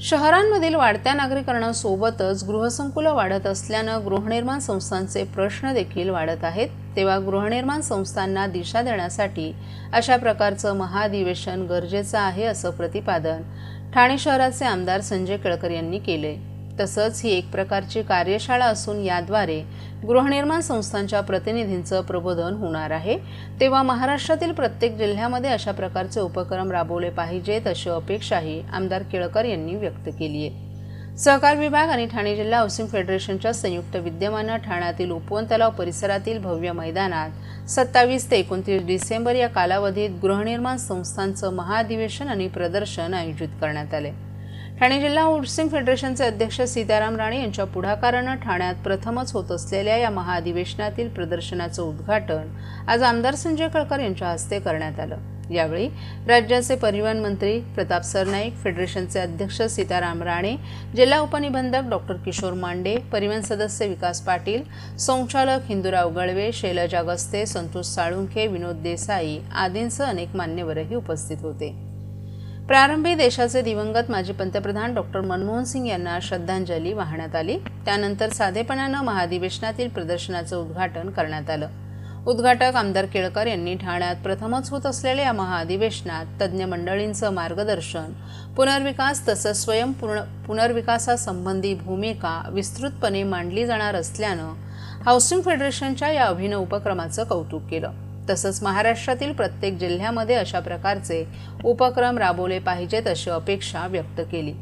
शहरांमधील वाढत्या नागरीकरणासोबतच गृहसंकुलं वाढत असल्यानं गृहनिर्माण संस्थांचे प्रश्न देखील वाढत आहेत. तेव्हा गृहनिर्माण संस्थांना दिशा देण्यासाठी अशा प्रकारचं महाधिवेशन गरजेचं आहे असं प्रतिपादन ठाणे शहराचे आमदार संजय केळकर यांनी केले तसंच ही एक प्रकारची कार्यशाळा असून याद्वारे गृहनिर्माण संस्थांच्या प्रतिनिधींचं प्रबोधन होणार आहे. तेव्हा महाराष्ट्रातील प्रत्येक जिल्ह्यामध्ये अशा प्रकारचे उपक्रम राबवले पाहिजेत अशी अपेक्षाही आमदार केळकर यांनी व्यक्त केली आहे. सहकार विभाग आणि ठाणे जिल्हा हाऊसिंग फेडरेशनच्या संयुक्त विद्यमानं ठाण्यातील उपवन तलाव परिसरातील भव्य मैदानात सत्तावीस ते एकोणतीस डिसेंबर या कालावधीत गृहनिर्माण संस्थांचं महाअधिवेशन आणि प्रदर्शन आयोजित करण्यात आले. ठाणे जिल्हा हाऊसिंग फेडरेशनचे अध्यक्ष सीताराम राणे यांच्या पुढाकारानं ठाण्यात प्रथमच होत असलेल्या या महाअधिवेशनातील प्रदर्शनाचं उद्घाटन आज आमदार संजय कळकर यांच्या हस्ते करण्यात आलं. यावेळी राज्याचे परिवहन मंत्री प्रताप सरनाईक फेडरेशनचे अध्यक्ष सीताराम राणे जिल्हा उपनिबंधक डॉक्टर किशोर मांडे परिवहन सदस्य विकास पाटील संचालक हिंदुराव गळवे शैलजा गस्ते संतोष साळुंखे विनोद देसाई आदींसह अनेक मान्यवरही उपस्थित होते. प्रारंभी देशाचे दिवंगत माजी पंतप्रधान डॉक्टर मनमोहन सिंग यांना श्रद्धांजली वाहण्यात आली. त्यानंतर साधेपणानं महाधिवेशनातील प्रदर्शनाचं उद्घाटन करण्यात आलं. उद्घाटक आमदार केळकर यांनी ठाण्यात प्रथमच होत असलेल्या या महाअधिवेशनात तज्ज्ञ मंडळींचं मार्गदर्शन पुनर्विकास तसंच स्वयंपूर्ण पुनर्विकासासंबंधी भूमिका विस्तृतपणे मांडली जाणार असल्यानं हाऊसिंग फेडरेशनच्या या अभिनव उपक्रमाचं कौतुक केलं. तसंच महाराष्ट्रातील प्रत्येक जिल्ह्यामध्ये अशा प्रकारचे उपक्रम राबवले पाहिजेत अशी अपेक्षा व्यक्त केली.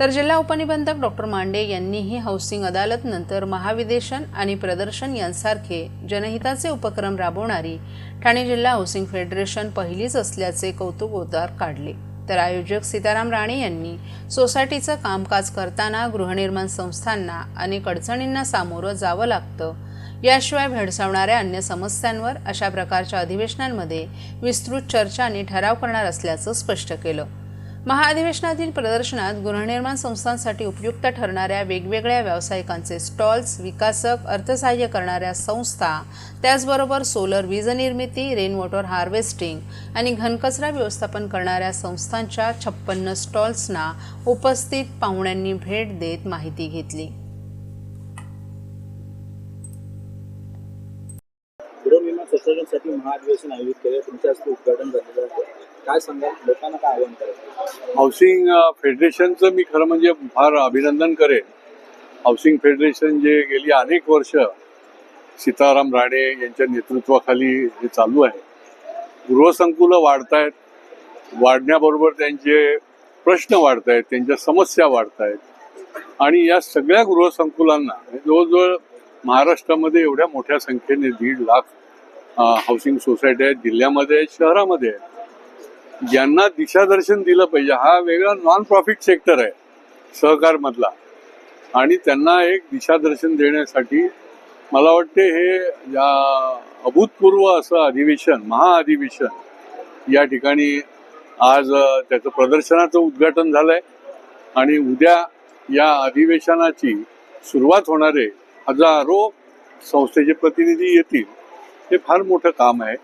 तर जिल्हा उपनिबंधक डॉक्टर मांडे यांनीही हाऊसिंग अदालत नंतर महाविदेशन आणि प्रदर्शन यांसारखे जनहिताचे उपक्रम राबवणारी ठाणे जिल्हा हाऊसिंग फेडरेशन पहिलीच असल्याचे कौतुकोद्गार काढले. तर आयोजक सीताराम राणे यांनी सोसायटीचं कामकाज करताना गृहनिर्माण संस्थांना अनेक अडचणींना सामोरं जावं लागतं याशिवाय भेडसावणाऱ्या अन्य समस्यांवर अशा प्रकारच्या अधिवेशनांमध्ये विस्तृत चर्चा आणि ठराव करणार असल्याचं स्पष्ट केलं. महाअधिवेशनातील प्रदर्शनात गृहनिर्माण संस्थांसाठी उपयुक्त ठरणाऱ्या वेगवेगळ्या व्यावसायिकांचे स्टॉल्स विकासक अर्थसहाय्य करणाऱ्या संस्था त्याचबरोबर सोलर वीज निर्मिती रेन वॉटर हार्वेस्टिंग आणि घनकचरा व्यवस्थापन करणाऱ्या संस्थांच्या छप्पन्न स्टॉल्सना उपस्थित पाहुण्यांनी भेट देत माहिती घेतली. गृहनिर्माण संशोधनासाठी महाअधिवेशन आयोजित केले तुमच्या हस्ते उद्घाटन झालेलं काय सांगा लोकांना काय आवाहन करायचं हाऊसिंग फेडरेशनचं मी खरं म्हणजे फार अभिनंदन करेन. हाऊसिंग फेडरेशन जे गेली अनेक वर्ष सीताराम राणे यांच्या नेतृत्वाखाली हे चालू आहे गृहसंकुलं वाढत आहेत वाढण्याबरोबर त्यांचे प्रश्न वाढत आहेत त्यांच्या समस्या वाढत आहेत आणि या सगळ्या गृहसंकुलांना जवळजवळ महाराष्ट्रामध्ये एवढ्या मोठ्या संख्येने दीड लाख हाऊसिंग सोसायटी आहेत जिल्ह्यामध्ये आहेत शहरामध्ये आहेत ज्यांना दिशादर्शन दिलं पाहिजे हा वेगळा नॉन प्रॉफिट सेक्टर आहे सहकारमधला. आणि त्यांना एक दिशादर्शन देण्यासाठी मला वाटते हे या अभूतपूर्व असं अधिवेशन महाअधिवेशन या ठिकाणी आज त्याचं प्रदर्शनाचं उद्घाटन झालंय. आणि उद्या या अधिवेशनाची सुरुवात होणारे हजारो संस्थेचे प्रतिनिधी येतील. हे फार मोठं काम आहे.